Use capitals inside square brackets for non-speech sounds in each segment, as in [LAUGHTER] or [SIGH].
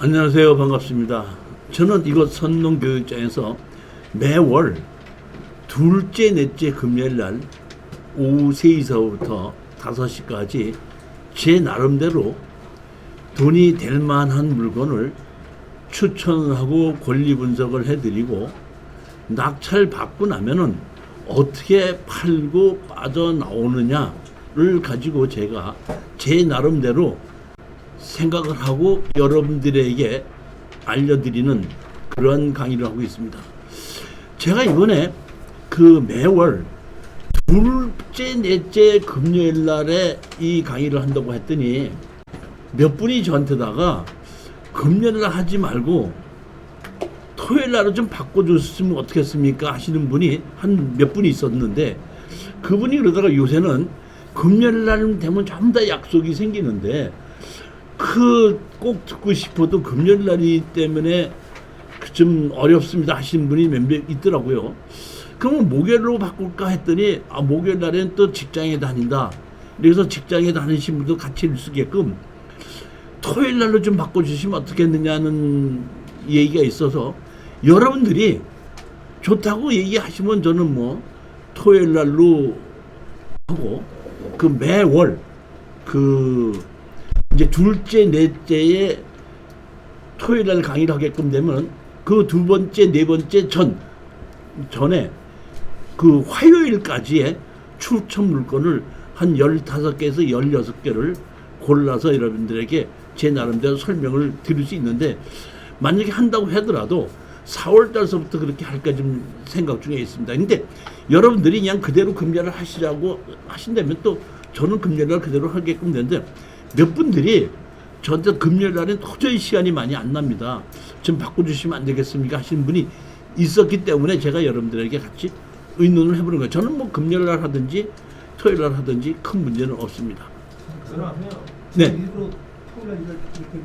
안녕하세요. 반갑습니다. 저는 이곳 선농교육장에서 매월 둘째, 넷째 금요일 날 오후 3시서부터 5시까지 제 나름대로 돈이 될 만한 물건을 추천하고 권리 분석을 해드리고 낙찰 받고 나면은 어떻게 팔고 빠져나오느냐를 가지고 제가 제 나름대로 생각을 하고 여러분들에게 알려드리는 그런 강의를 하고 있습니다. 제가 이번에 그 매월 둘째, 넷째 금요일 날에 이 강의를 한다고 했더니 몇 분이 저한테다가 금요일 날 하지 말고 토요일 날은 좀 바꿔줬으면 어떻겠습니까? 하시는 분이 한 몇 분이 있었는데 그분이 그러다가 요새는 금요일 날 되면 좀더 약속이 생기는데 그 꼭 듣고 싶어도 금요일 날이기 때문에 그좀 어렵습니다 하시는 분이 몇몇 있더라고요. 그러면 목요일로 바꿀까 했더니 아, 목요일 날엔 또 직장에 다닌다. 그래서 직장에 다니신 분도 같이 일 수게끔 토요일 날로 좀 바꿔주시면 어떻겠느냐는 얘기가 있어서 여러분들이 좋다고 얘기하시면 저는 뭐 토요일 날로 하고 그 매월 그 이제 둘째 넷째에 토요일 날 강의를 하게끔 되면 그 두 번째 네 번째 전 전에 그 화요일까지의 추천 물건을 한 15개에서 16개를 골라서 여러분들에게 제 나름대로 설명을 드릴 수 있는데 만약에 한다고 하더라도 4월 달서부터 그렇게 할까 좀 생각 중에 있습니다. 근데 여러분들이 그냥 그대로 금연을 하시라고 하신다면 또 저는 금연을 그대로 하게끔 되는데 몇 분들이 저한테 금요일 날엔 도저히 시간이 많이 안 납니다. 좀 바꿔주시면 안 되겠습니까? 하시는 분이 있었기 때문에 제가 여러분들에게 같이 의논을 해보는 거예요. 저는 뭐 금요일 날 하든지 토요일 날 하든지 큰 문제는 없습니다. 그러면 네. 일부러 토요일 이걸 이렇게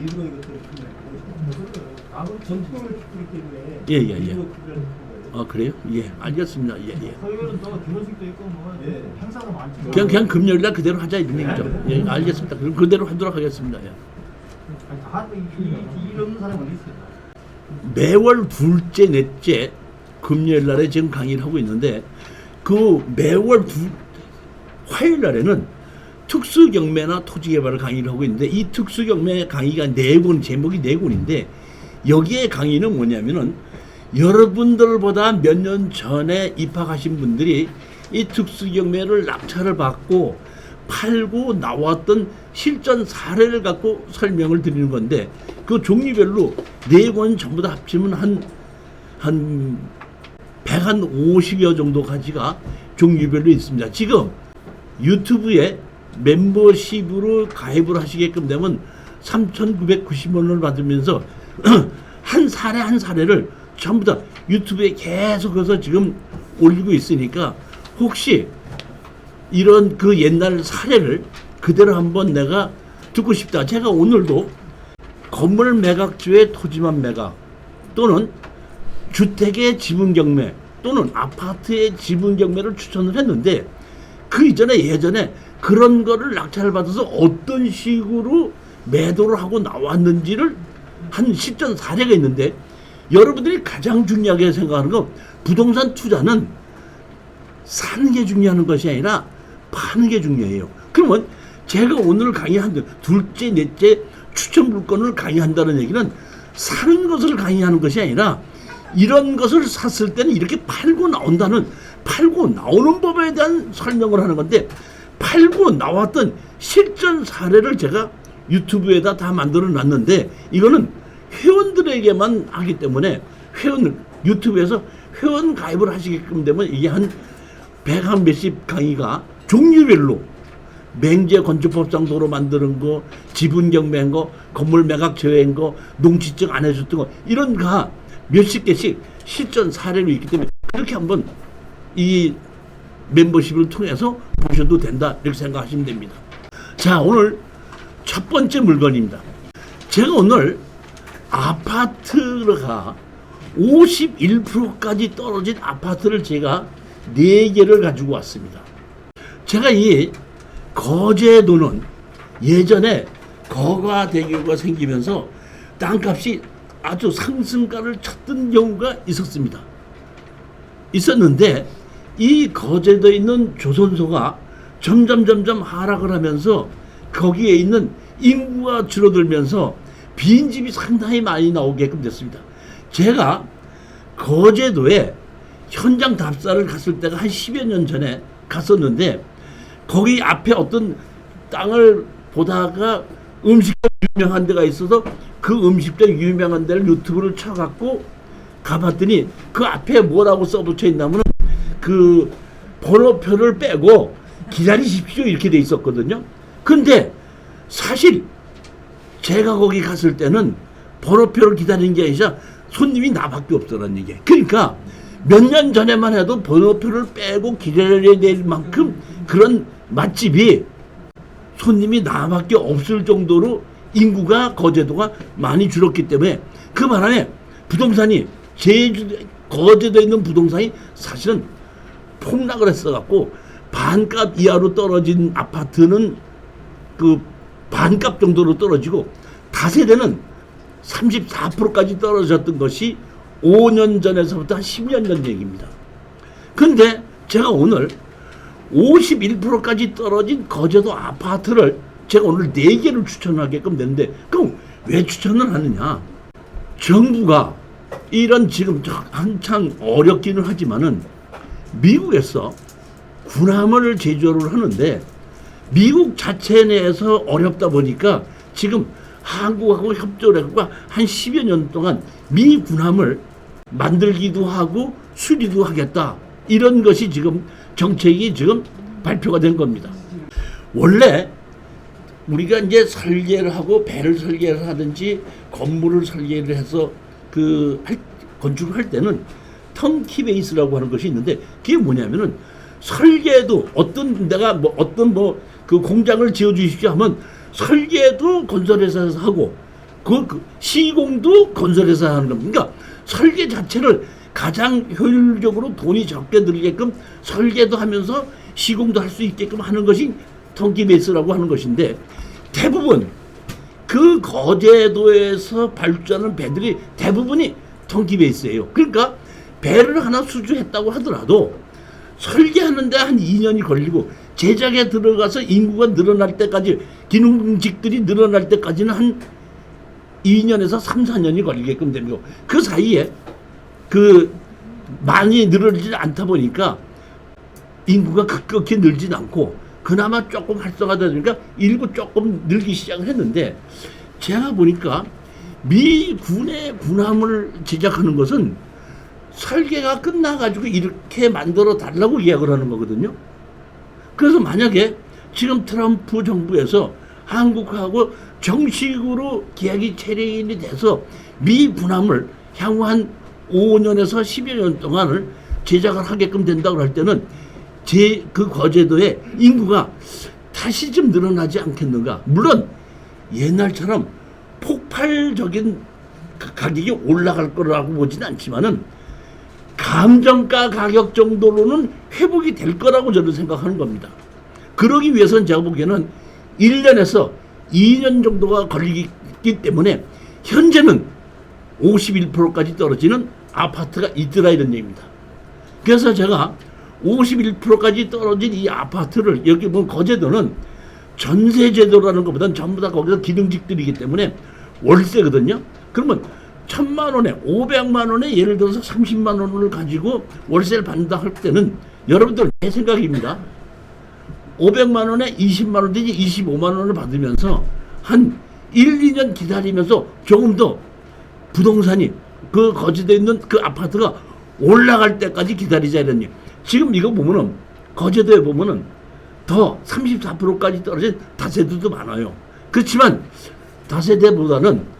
일부러 이것들을 편향을 아무 전 토요일 축구기 때문에 예, 예, 예. 그걸 거예요. 아 그래요? 예, 알겠습니다. 예, 예. 토요일은 또 결혼식도 있고 뭐 예. 행사도 많죠. 그냥 그냥 금요일 날 그대로 하자 이런 얘기죠. 예, 알겠습니다. 그럼 그대로 하도록 하겠습니다. 예. 아니, 다 이- 이- 일 없는 사람이 어디 있어요? 매월 둘째, 넷째 금요일 날에 지금 강의를 하고 있는데 그 매월 두, 화요일 날에는 특수 경매나 토지 개발을 강의를 하고 있는데 이 특수 경매 강의가 네 권, 제목이 네 권인데 여기에 강의는 뭐냐면은 여러분들보다 몇 년 전에 입학하신 분들이 이 특수경매를 낙찰을 받고 팔고 나왔던 실전 사례를 갖고 설명을 드리는 건데 그 종류별로 네 권 전부 다 합치면 한, 한 150여 정도 가지가 종류별로 있습니다. 지금 유튜브에 멤버십으로 가입을 하시게끔 되면 3,990원을 받으면서 [CLEARS THROAT] 한 사례 한 사례를 전부 다 유튜브에 계속해서 지금 올리고 있으니까 혹시 이런 그 옛날 사례를 그대로 한번 내가 듣고 싶다. 제가 오늘도 건물 매각주의 토지만 매각 또는 주택의 지분 경매 또는 아파트의 지분 경매를 추천을 했는데 그 이전에 예전에 그런 거를 낙찰을 받아서 어떤 식으로 매도를 하고 나왔는지를 한 실전 사례가 있는데 여러분들이 가장 중요하게 생각하는 건 부동산 투자는 사는 게 중요한 것이 아니라 파는 게 중요해요. 그러면 제가 오늘 강의한 둘째, 넷째 추천 물건을 강의한다는 얘기는 사는 것을 강의하는 것이 아니라 이런 것을 샀을 때는 이렇게 팔고 나온다는 팔고 나오는 법에 대한 설명을 하는 건데 팔고 나왔던 실전 사례를 제가 유튜브에다 다 만들어 놨는데 이거는 회원들에게만 하기 때문에 회원 유튜브에서 회원 가입을 하시게끔 되면 이게 한 백한 몇십 강의가 종류별로 맹제 건축법상 도로 만드는 거, 지분 경매한 거, 건물 매각 제외한 거, 농지증 안 해줬던 거 이런 가 몇십 개씩 실전 사례로 있기 때문에 그렇게 한번 이 멤버십을 통해서 보셔도 된다 이렇게 생각하시면 됩니다. 자 오늘 첫 번째 물건입니다. 제가 오늘 아파트가 51%까지 떨어진 아파트를 제가 4개를 가지고 왔습니다. 제가 이 거제도는 예전에 거가대교가 생기면서 땅값이 아주 상승가를 쳤던 경우가 있었습니다. 있었는데 이 거제도에 있는 조선소가 점점 점점 하락을 하면서 거기에 있는 인구가 줄어들면서 빈집이 상당히 많이 나오게끔 됐습니다. 제가 거제도에 현장 답사를 갔을 때가 한 10여 년 전에 갔었는데 거기 앞에 어떤 땅을 보다가 음식점 유명한 데가 있어서 그 음식점 유명한 데를 유튜브를 쳐갖고 가봤더니 그 앞에 뭐라고 써붙여 있냐면은 그 번호표를 빼고 기다리십시오 이렇게 돼 있었거든요. 근데 사실 제가 거기 갔을 때는 번호표를 기다리는 게 아니라 손님이 나밖에 없더라는 얘기예요. 그러니까 몇 년 전에만 해도 번호표를 빼고 기다려야 될 만큼 그런 맛집이 손님이 나밖에 없을 정도로 인구가 거제도가 많이 줄었기 때문에 그 바람에 부동산이 제주 거제도에 있는 부동산이 사실은 폭락을 했어 갖고 반값 이하로 떨어진 아파트는 그 반값 정도로 떨어지고 다세대는 34%까지 떨어졌던 것이 5년 전에서부터 한 10년 전 얘기입니다. 근데 제가 오늘 51%까지 떨어진 거제도 아파트를 제가 오늘 4개를 추천하게끔 됐는데 그럼 왜 추천을 하느냐? 정부가 이런 지금 한창 어렵기는 하지만은 미국에서 군함을 제조를 하는데 미국 자체 내에서 어렵다 보니까 지금 한국하고 협조를 해서 한 10여 년 동안 미 군함을 만들기도 하고 수리도 하겠다. 이런 것이 지금 정책이 지금 발표가 된 겁니다. 원래 우리가 이제 설계를 하고 배를 설계를 하든지 건물을 설계를 해서 그 할- 건축을 할 때는 턴키 베이스라고 하는 것이 있는데 그게 뭐냐면은 설계도 어떤 내가 뭐 어떤 뭐 그 공장을 지어 주십시오 하면 설계도 건설회사에서 하고 그, 그 시공도 건설회사 하는 겁니다. 그러니까 설계 자체를 가장 효율적으로 돈이 적게 들게끔 설계도 하면서 시공도 할 수 있게끔 하는 것이 턴키 베이스라고 하는 것인데 대부분 그 거제도에서 발주하는 배들이 대부분이 턴키 베이스예요. 그러니까 배를 하나 수주했다고 하더라도 설계하는데 한 2년이 걸리고 제작에 들어가서 인구가 늘어날 때까지 기능직들이 늘어날 때까지는 한 2년에서 3, 4년이 걸리게끔 되고 그 사이에 그 많이 늘어지지 않다 보니까 인구가 급격히 늘진 않고 그나마 조금 활성화되다 보니까 일부 조금 늘기 시작을 했는데 제가 보니까 미 군의 군함을 제작하는 것은 설계가 끝나가지고 이렇게 만들어 달라고 이야기를 하는 거거든요. 그래서 만약에 지금 트럼프 정부에서 한국하고 정식으로 계약이 체결이 돼서 미 군함을 향후 한 5년에서 10여 년 동안을 제작을 하게끔 된다고 할 때는 제 그 거제도의 인구가 다시 좀 늘어나지 않겠는가. 물론 옛날처럼 폭발적인 가- 가격이 올라갈 거라고 보지는 않지만은 감정가 가격 정도로는 회복이 될 거라고 저는 생각하는 겁니다. 그러기 위해서는 제가 보기에는 1년에서 2년 정도가 걸리기 때문에 현재는 51%까지 떨어지는 아파트가 있더라 이런 얘기입니다. 그래서 제가 51%까지 떨어진 이 아파트를 여기 뭐 거제도는 전세 제도라는 것보다는 전부 다 거기서 기능직들이기 때문에 월세거든요. 그러면 천만 원에 500만 원에 예를 들어서 30만 원을 가지고 월세를 받는다 할 때는 여러분들 내 생각입니다. 500만 원에 20만 원 내지 25만 원을 받으면서 한 1, 2년 기다리면서 조금 더 부동산이 그 거제도에 있는 그 아파트가 올라갈 때까지 기다리자 이런 얘기. 지금 이거 보면은 거제도에 보면은 더 34%까지 떨어진 다세대도 많아요. 그렇지만 다세대보다는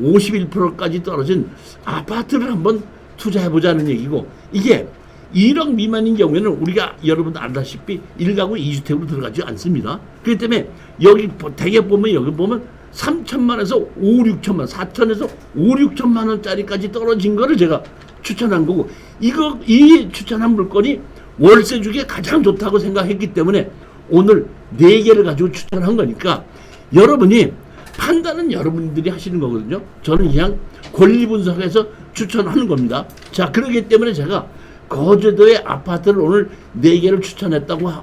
51%까지 떨어진 아파트를 한번 투자해보자는 얘기고 이게 1억 미만인 경우에는 우리가 여러분 알다시피 1가구 2주택으로 들어가지 않습니다. 그렇기 때문에 여기 보- 대개 보면 여기 보면 3천만에서 5, 6천만, 4천에서 5, 6천만 원짜리까지 떨어진 거를 제가 추천한 거고 이거 이 추천한 물건이 월세 주기에 가장 좋다고 생각했기 때문에 오늘 네 개를 가지고 추천한 거니까 여러분이 판단은 여러분들이 하시는 거거든요. 저는 그냥 권리 분석해서 추천하는 겁니다. 자, 그렇기 때문에 제가 거제도의 아파트를 오늘 네 개를 추천했다고 하-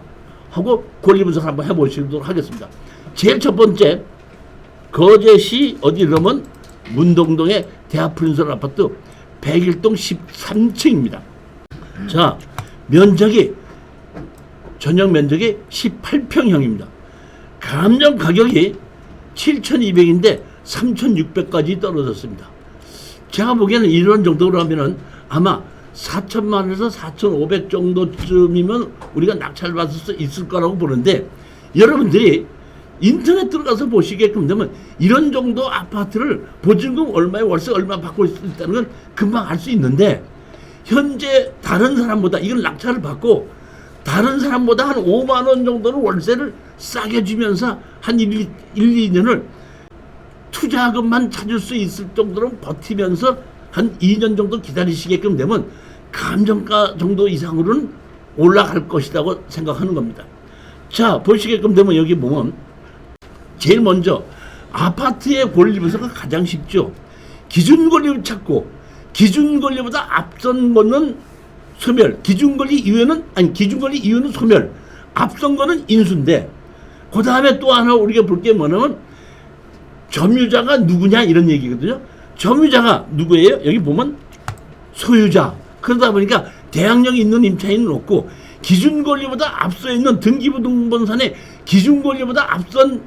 하고 권리 분석 한번 해보시도록 하겠습니다. 제일 첫 번째 거제시 어디 그러면 문동동의 대하프린솔 아파트 101동 13층입니다. 자, 면적이 전용 면적이 18평형입니다. 감정 가격이 7,200인데 3,600까지 떨어졌습니다. 제가 보기에는 이런 정도로 하면은 아마 4천만 원에서 4,500 정도쯤이면 우리가 낙찰 받을 수 있을 거라고 보는데 여러분들이 인터넷 들어가서 보시게끔 되면 이런 정도 아파트를 보증금 얼마에 월세 얼마 받고 있다는 건 금방 알 수 있는데 현재 다른 사람보다 이걸 낙찰을 받고 다른 사람보다 한 5만 원 정도는 월세를 싸게 주면서 한 1, 1 2년을 투자금만 찾을 수 있을 정도로 버티면서 한 2년 정도 기다리시게끔 되면 감정가 정도 이상으로는 올라갈 것이라고 생각하는 겁니다. 자, 보시게끔 되면 여기 보면 제일 먼저 아파트의 권리 분석은 가장 쉽죠. 기준 권리를 찾고 기준 권리보다 앞선 거는 소멸, 기준 권리 이후에는 아니 기준 권리 이후는 소멸, 앞선 거는 인수인데 그 다음에 또 하나 우리가 볼 게 뭐냐면 점유자가 누구냐 이런 얘기거든요. 점유자가 누구예요? 여기 보면 소유자. 그러다 보니까 대항력이 있는 임차인은 없고 기준 권리보다 앞서 있는 등기부등본산에 기준 권리보다 앞선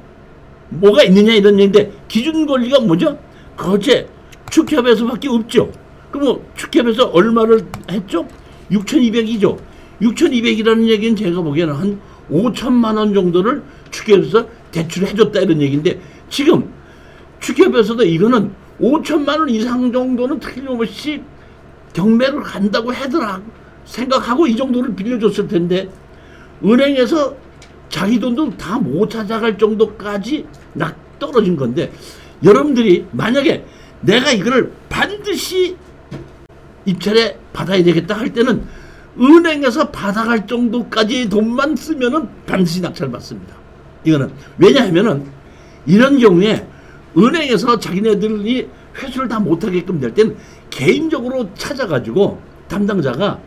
뭐가 있느냐 이런 얘기인데 기준 권리가 뭐죠? 거제 축협에서밖에 없죠. 그럼 뭐 축협에서 얼마를 했죠? 6,200이죠. 6,200이라는 얘기는 제가 보기에는 한 5천만 원 정도를 축협에서 대출해줬다 이런 얘기인데 지금 축협에서도 이거는 5천만 원 이상 정도는 틀림없이 경매를 간다고 하더라 생각하고 이 정도를 빌려줬을 텐데 은행에서 자기 돈도 다 못 찾아갈 정도까지 낙 떨어진 건데 여러분들이 만약에 내가 이거를 반드시 입찰에 받아야 되겠다 할 때는 은행에서 받아갈 정도까지의 돈만 쓰면은 반드시 낙찰 받습니다. 이거는 왜냐하면은 이런 경우에 은행에서 자기네들이 회수를 다 못하게끔 될 때는 개인적으로 찾아가지고 담당자가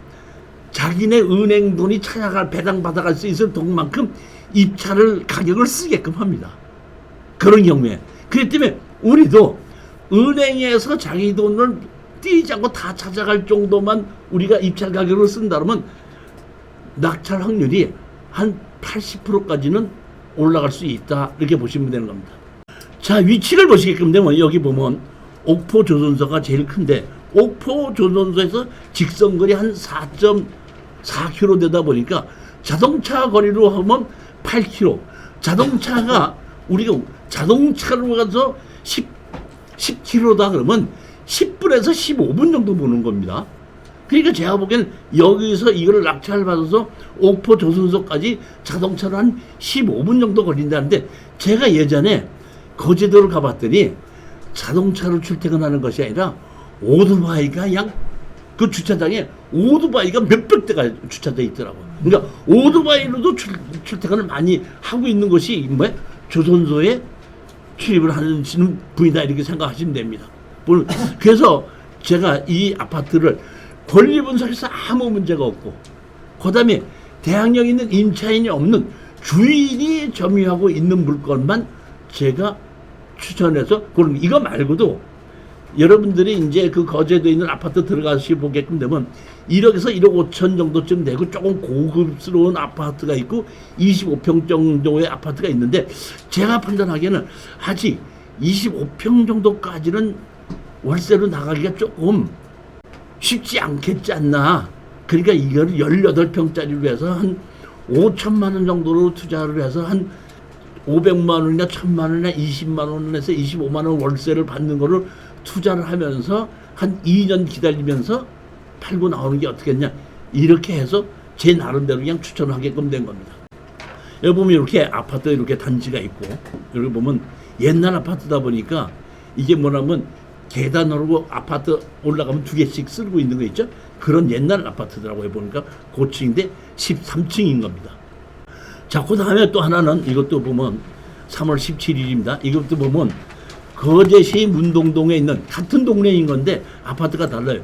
자기네 은행 돈이 찾아갈 배당 받아갈 수 있을 돈만큼 입찰을 가격을 쓰게끔 합니다. 그런 경우에 그렇기 때문에 우리도 은행에서 자기 돈을 띄지 않고 다 찾아갈 정도만 우리가 입찰 가격을 쓴다 그러면 낙찰 확률이 한 80%까지는 올라갈 수 있다 이렇게 보시면 되는 겁니다. 자 위치를 보시게끔 되면 여기 보면 옥포 조선소가 제일 큰데 옥포 조선소에서 직선거리 한 4.4km 되다 보니까 자동차 거리로 하면 8km 자동차가 우리가 자동차로 가서 10, 10km다 그러면 10분에서 15분 정도 보는 겁니다. 그러니까 제가 보기에는 여기서 이걸 낙찰 받아서 옥포 조선소까지 자동차로 한 15분 정도 걸린다는데 제가 예전에 거제도를 가봤더니 자동차로 출퇴근하는 것이 아니라 오토바이가 그냥 그 주차장에 오토바이가 몇백 대가 주차돼 있더라고. 그러니까 오토바이로도 출, 출퇴근을 많이 하고 있는 것이 뭐야? 조선소에 출입을 하시는 분이다 이렇게 생각하시면 됩니다. 물- 그래서 제가 이 아파트를 권리 분석에서 아무 문제가 없고 그 다음에 대항력 있는 임차인이 없는 주인이 점유하고 있는 물건만 제가 추천해서 그럼 이거 말고도 여러분들이 이제 그 거제도에 있는 아파트 들어가시 보게끔 되면 1억에서 1억 5천 정도쯤 되고 조금 고급스러운 아파트가 있고 25평 정도의 아파트가 있는데 제가 판단하기에는 아직 25평 정도까지는 월세로 나가기가 조금 쉽지 않겠지 않나. 그러니까 이걸 18평짜리로 해서 한 5천만 원 정도로 투자를 해서 한 500만 원이나 1000만 원이나 20만 원에서 25만 원 월세를 받는 거를 투자를 하면서 한 2년 기다리면서 팔고 나오는 게 어떻겠냐. 이렇게 해서 제 나름대로 그냥 추천하게끔 된 겁니다. 여기 보면 이렇게 아파트 이렇게 단지가 있고 여기 보면 옛날 아파트다 보니까 이게 뭐냐면 계단으로 아파트 올라가면 두 개씩 쓸고 있는 거 있죠? 그런 옛날 아파트더라고요. 보니까 고층인데 13층인 겁니다. 자, 그 다음에 또 하나는 이것도 보면 3월 17일입니다. 이것도 보면 거제시 문동동에 있는 같은 동네인 건데 아파트가 달라요.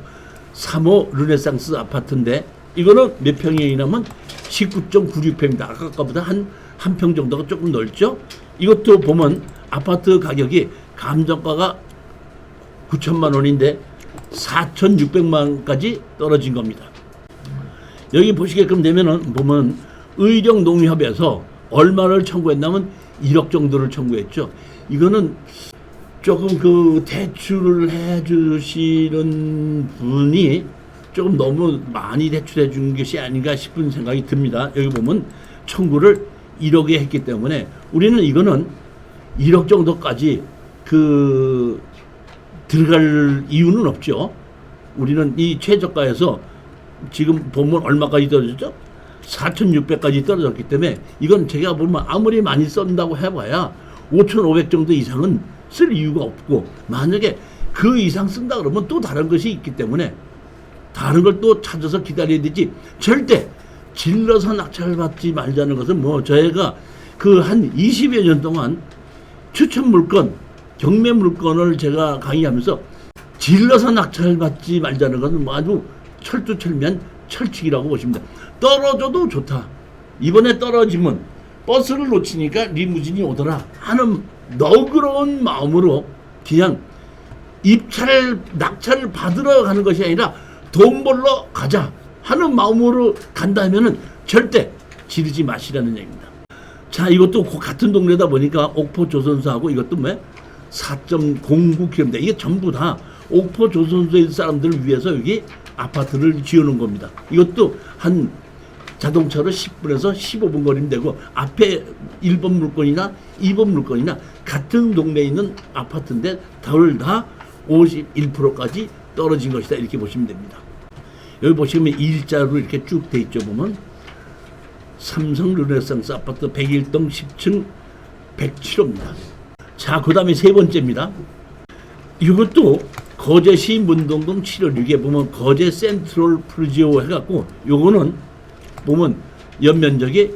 3호 르네상스 아파트인데 이거는 몇 평이냐면 19.96평입니다. 아까 거보다 한 한 평 정도가 조금 넓죠. 이것도 보면 아파트 가격이 감정가가 9천만 원인데 4,600만 원까지 떨어진 겁니다. 여기 보시게끔 되면은 보면 의령 농협에서 얼마를 청구했냐면 1억 정도를 청구했죠. 이거는 조금 그 대출을 해 주시는 분이 조금 너무 많이 대출해 준 것이 아닌가 싶은 생각이 듭니다. 여기 보면 청구를 1억에 했기 때문에 우리는 이거는 1억 정도까지 그 들어갈 이유는 없죠. 우리는 이 최저가에서 지금 보면 얼마까지 떨어졌죠? 4,600까지 떨어졌기 때문에 이건 제가 보면 아무리 많이 썬다고 해봐야 5,500 정도 이상은 쓸 이유가 없고 만약에 그 이상 쓴다 그러면 또 다른 것이 있기 때문에 다른 걸 또 찾아서 기다려야 되지 절대 질러서 낙찰받지 말자는 것은 뭐 저희가 그 한 20여 년 동안 추천 물건 경매 물건을 제가 강의하면서 질러서 낙찰받지 말자는 것은 뭐 아주 철두철미한 철칙이라고 보십니다. 떨어져도 좋다. 이번에 떨어지면 버스를 놓치니까 리무진이 오더라 하는 너그러운 마음으로 그냥 입찰 낙찰을 받으러 가는 것이 아니라 돈 벌러 가자 하는 마음으로 간다면은 절대 지르지 마시라는 얘기입니다. 자 이것도 그 같은 동네다 보니까 옥포 조선소하고 이것도 뭐 4.09km 이게 전부 다 옥포 조선소의 사람들을 위해서 여기 아파트를 지어놓은 겁니다. 이것도 한 자동차로 10분에서 15분 거리면 되고 앞에 1번 물건이나 2번 물건이나 같은 동네에 있는 아파트인데 둘다 51%까지 떨어진 것이다 이렇게 보시면 됩니다. 여기 보시면 일자로 이렇게 쭉 돼 있죠 보면 삼성 르네상스 아파트 101동 10층 107호입니다. 자, 그 다음에 세 번째입니다. 이것도 거제시 문동동 7월 6에 보면 거제 센트럴 프루지오 해갖고 요거는 보면 연면적이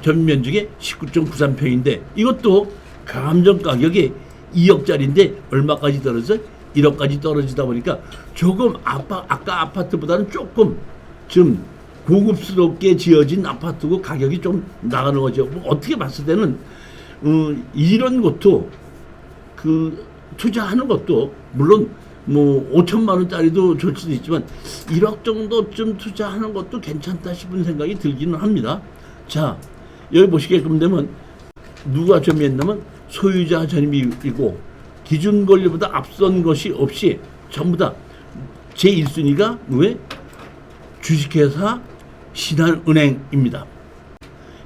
전면적이 19.93평인데 이것도 감정 가격이 2억짜리인데 얼마까지 떨어져? 1억까지 떨어지다 보니까 조금 아파, 아까 아파트보다는 조금 좀 고급스럽게 지어진 아파트고 가격이 좀 나가는 거죠. 뭐 어떻게 봤을 때는 어, 이런 것도 그 투자하는 것도 물론 뭐 5천만 원짜리도 좋을 수도 있지만 1억 정도쯤 투자하는 것도 괜찮다 싶은 생각이 들기는 합니다. 자 여기 보시게끔 되면 누가 점유했냐면 소유자 전입이고 기준 권리보다 앞선 것이 없이 전부 다 제 1순위가 왜 주식회사 신한은행입니다.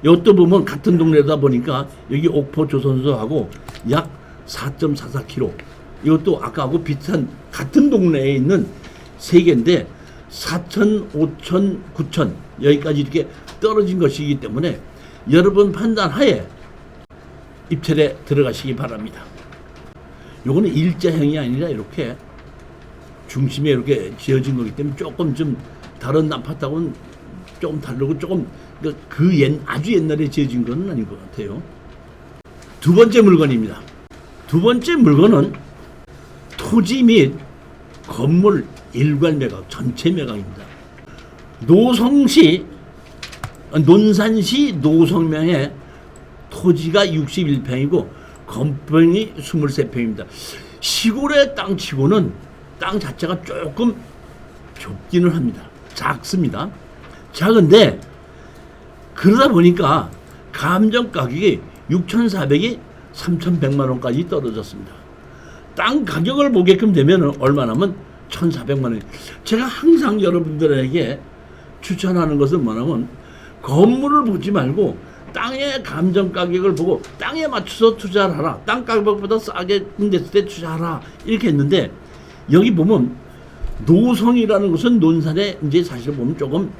이것도 보면 같은 동네다 보니까 여기 옥포 조선소하고 약 4.44km. 이것도 아까하고 비슷한 같은 동네에 있는 세 개인데 4천, 5천, 9천 여기까지 이렇게 떨어진 것이기 때문에 여러분 판단하에 입찰에 들어가시기 바랍니다. 요거는 일자형이 아니라 이렇게 중심에 이렇게 지어진 거기 때문에 조금 좀 다른 아파트하고는 조금 다르고 조금 그- 그 옛, 아주 옛날에 지어진 건 아닌 것 같아요. 두 번째 물건입니다. 두 번째 물건은 토지 및 건물 일괄 매각, 전체 매각입니다. 노성시, 어, 논산시 노성명의 토지가 61평이고 건평이 23평입니다. 시골의 땅치고는 땅 자체가 조금 좁기는 합니다. 작습니다. 작은데 그러다 보니까 감정 가격이 6,400이 3,100만 원까지 떨어졌습니다. 땅 가격을 보게끔 되면 얼마나면 1,400만 원. 제가 항상 여러분들에게 추천하는 것은 뭐냐면 건물을 보지 말고 땅의 감정 가격을 보고 땅에 맞춰서 투자를 하라. 땅 가격보다 싸게 됐을 때 투자하라. 이렇게 했는데 여기 보면 노성이라는 것은 논산에 이제 사실 보면 조금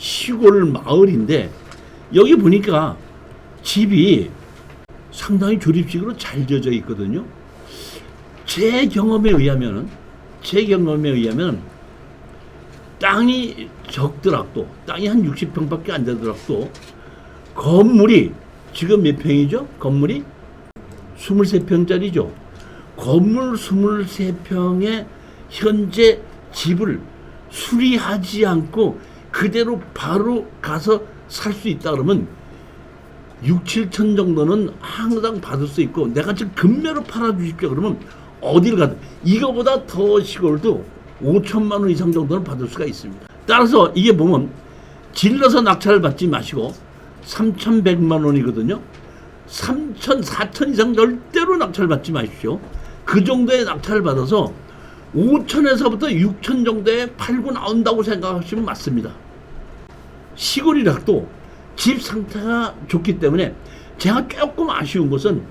시골 마을인데 여기 보니까 집이 상당히 조립식으로 잘 지어져 있거든요. 제 경험에 의하면은 제 경험에 의하면 땅이 적더라도 땅이 한 60평밖에 안 되더라도 건물이 지금 몇 평이죠? 건물이 23평짜리죠. 건물 23평에 현재 집을 수리하지 않고 그대로 바로 가서 살 수 있다 그러면 6, 7천 정도는 항상 받을 수 있고 내가 지금 금매로 팔아 주십시오 그러면 어디를 가든 이거보다 더 시골도 5천만 원 이상 정도는 받을 수가 있습니다. 따라서 이게 보면 질러서 낙찰을 받지 마시고 3,100만 원이거든요. 3천, 4천 이상 절대로 낙찰 받지 마십시오. 그 정도의 낙찰을 받아서 5천에서부터 6천 정도에 팔고 나온다고 생각하시면 맞습니다. 시골이라도 집 상태가 좋기 때문에 제가 조금 아쉬운 것은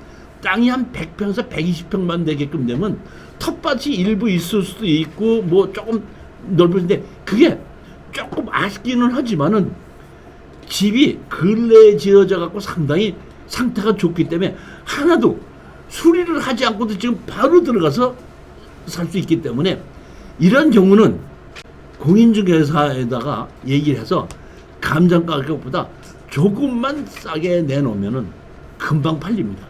땅이 한 100평에서 120평만 되게끔 되면 텃밭이 일부 있을 수도 있고 뭐 조금 넓은데 그게 조금 아쉽기는 하지만은 집이 근래에 지어져 갖고 상당히 상태가 좋기 때문에 하나도 수리를 하지 않고도 지금 바로 들어가서 살 수 있기 때문에 이런 경우는 공인중개사에다가 얘기를 해서 감정 가격보다 조금만 싸게 내놓으면은 금방 팔립니다.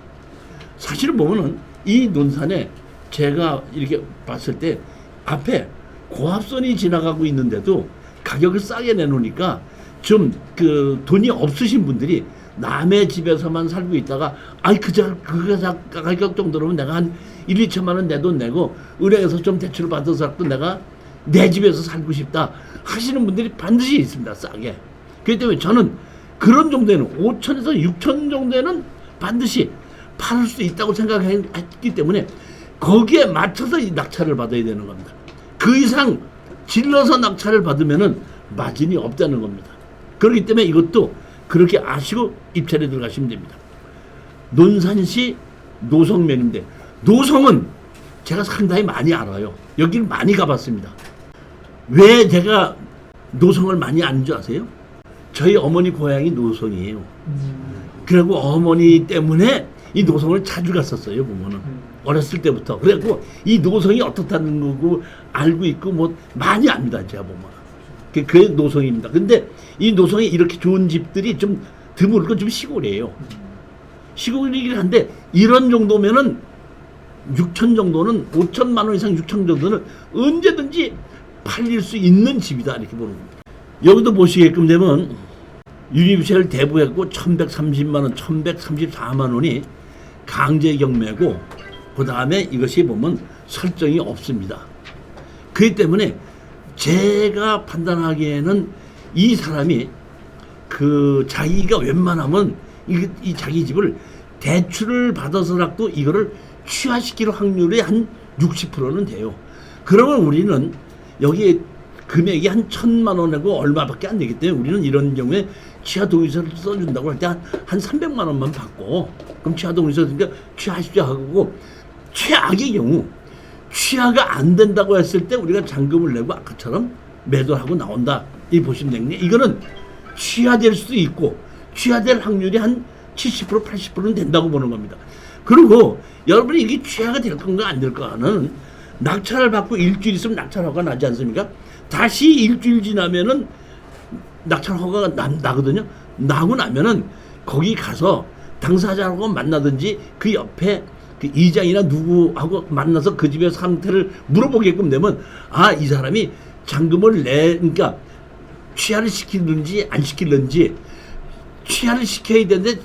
사실은 보면은 이 논산에 제가 이렇게 봤을 때 앞에 고압선이 지나가고 있는데도 가격을 싸게 내놓으니까 좀 그 돈이 없으신 분들이 남의 집에서만 살고 있다가 아이 그저 그 가격 정도로면 내가 한 1, 2천만 원 내 돈 내고 은행에서 좀 대출을 받아서라도 내가 내 집에서 살고 싶다 하시는 분들이 반드시 있습니다 싸게 그렇기 때문에 저는 그런 정도에는 5천에서 6천 정도에는 반드시 팔을 수 있다고 생각했기 때문에 거기에 맞춰서 이 낙찰을 받아야 되는 겁니다. 그 이상 질러서 낙찰을 받으면은 마진이 없다는 겁니다. 그렇기 때문에 이것도 그렇게 아시고 입찰에 들어가시면 됩니다. 논산시 노성면인데 노성은 제가 상당히 많이 알아요. 여기를 많이 가봤습니다. 왜 제가 노성을 많이 아는 줄 아세요? 저희 어머니 고향이 노성이에요. 그리고 어머니 때문에 이 노성을 자주 갔었어요 보면은 어렸을 때부터 그래갖고 이 노성이 어떻다는 거고 알고 있고 뭐 많이 압니다 제가 보면 그- 그게 노성입니다 근데 이 노성이 이렇게 좋은 집들이 좀 드물고 좀 시골이에요 시골이긴 한데 이런 정도면은 6천 정도는 5천만 원 이상 6천 정도는 언제든지 팔릴 수 있는 집이다 이렇게 보는 겁니다 여기도 보시게끔 되면 유니브셀 대부했고 1130만 원, 1134만 원이 강제 경매고 그 다음에 이것이 보면 설정이 없습니다. 그렇기 때문에 제가 판단하기에는 이 사람이 그 자기가 웬만하면 이, 이 자기 집을 대출을 받아서라도 이거를 취하시킬 확률이 한 60%는 돼요. 그러면 우리는 여기 금액이 한 천만 원이고 얼마밖에 안 되기 때문에 우리는 이런 경우에 취하 동의서를 써준다고 할 때한 한 300만 원만 받고 그럼 취하 동의서 그러니까 취하십시오 하고 최악의 경우 취하가 안 된다고 했을 때 우리가 잔금을 내고 아까처럼 매도하고 나온다. 이 보시면 되겠네. 이거는 취하될 수도 있고 취하될 확률이 한 70% 80%는 된다고 보는 겁니다 그리고 여러분이 이게 취하가 될 건가 안 될 건가는 낙찰을 받고 일주일 있으면 낙찰 허가 나지 않습니까 다시 일주일 지나면은 낙찰 허가가 나, 나거든요. 나고 나면은 거기 가서 당사자하고 만나든지 그 옆에 그 이장이나 누구하고 만나서 그 집의 상태를 물어보게끔 되면 아 이 사람이 잔금을 내 그러니까 취하를 시키는지 안 시키는지 취하를 시켜야 되는데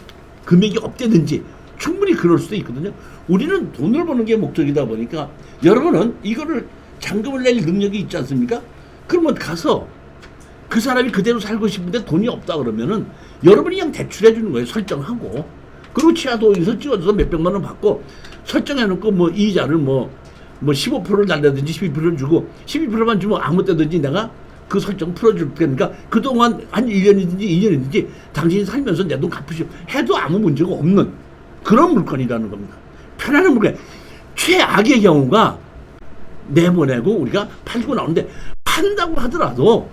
금액이 없대든지 충분히 그럴 수도 있거든요. 우리는 돈을 버는 게 목적이다 보니까 여러분은 이거를 잔금을 낼 능력이 있지 않습니까? 그러면 가서 그 사람이 그대로 살고 싶은데 돈이 없다 그러면은 여러분이 그냥 대출해 주는 거예요. 설정하고. 그리고 치아도에서 찍어줘서 몇백만 원 받고 설정해 놓고 뭐 이자를 뭐, 뭐 15%를 달라든지 12%를 주고 12%만 주면 아무 때든지 내가 그 설정 풀어줄 테니까 그동안 한 1년이든지 2년이든지 당신이 살면서 내 돈 갚으시오. 해도 아무 문제가 없는 그런 물건이라는 겁니다. 편안한 물건. 최악의 경우가 내보내고 우리가 팔고 나오는데 판다고 하더라도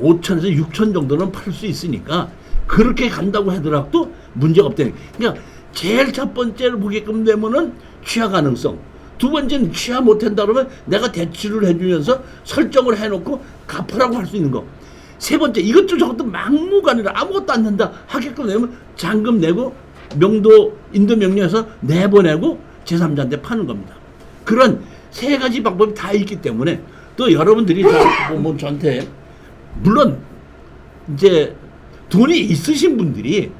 5천에서 6천 정도는 팔 수 있으니까 그렇게 간다고 하더라도 문제가 없다는 그러니까 제일 첫 번째를 보게끔 되면은 취하 가능성 두 번째는 취하 못한다 그러면 내가 대출을 해주면서 설정을 해놓고 갚으라고 할 수 있는 거 세 번째 이것도 저것도 막무가내로 아무것도 안 된다 하게끔 내면 잔금 내고 명도 인도 명령에서 내보내고 제3자한테 파는 겁니다. 그런 세 가지 방법이 다 있기 때문에 또 여러분들이 다 뭐, 뭐 저한테 물론 이제 돈이 있으신 분들이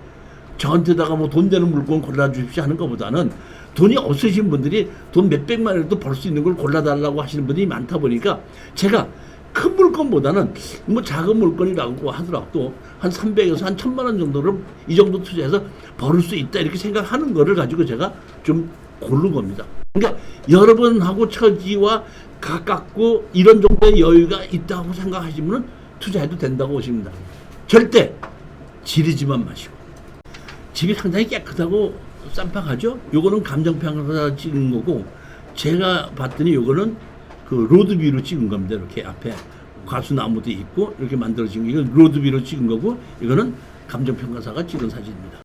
저한테다가 뭐 돈 되는 물건 골라주십시오 하는 것보다는 돈이 없으신 분들이 돈 몇백만 원도 벌 수 있는 걸 골라달라고 하시는 분들이 많다 보니까 제가 큰 물건보다는 뭐 작은 물건이라고 하더라도 한 300에서 한 1000만 원 정도를 이 정도 투자해서 벌을 수 있다 이렇게 생각하는 거를 가지고 제가 좀 고른 겁니다. 그러니까 여러분하고 처지와 가깝고 이런 정도의 여유가 있다고 생각하시면 투자해도 된다고 보십니다. 절대 지르지만 마시고 집이 상당히 깨끗하고 쌈박하죠. 요거는 감정평가 찍은 거고 제가 봤더니 요거는 그 로드뷰로 찍은 겁니다. 이렇게 앞에 과수 나무도 있고 이렇게 만들어진 거 이건 로드뷰로 찍은 거고 이거는 감정평가사가 찍은 사진입니다.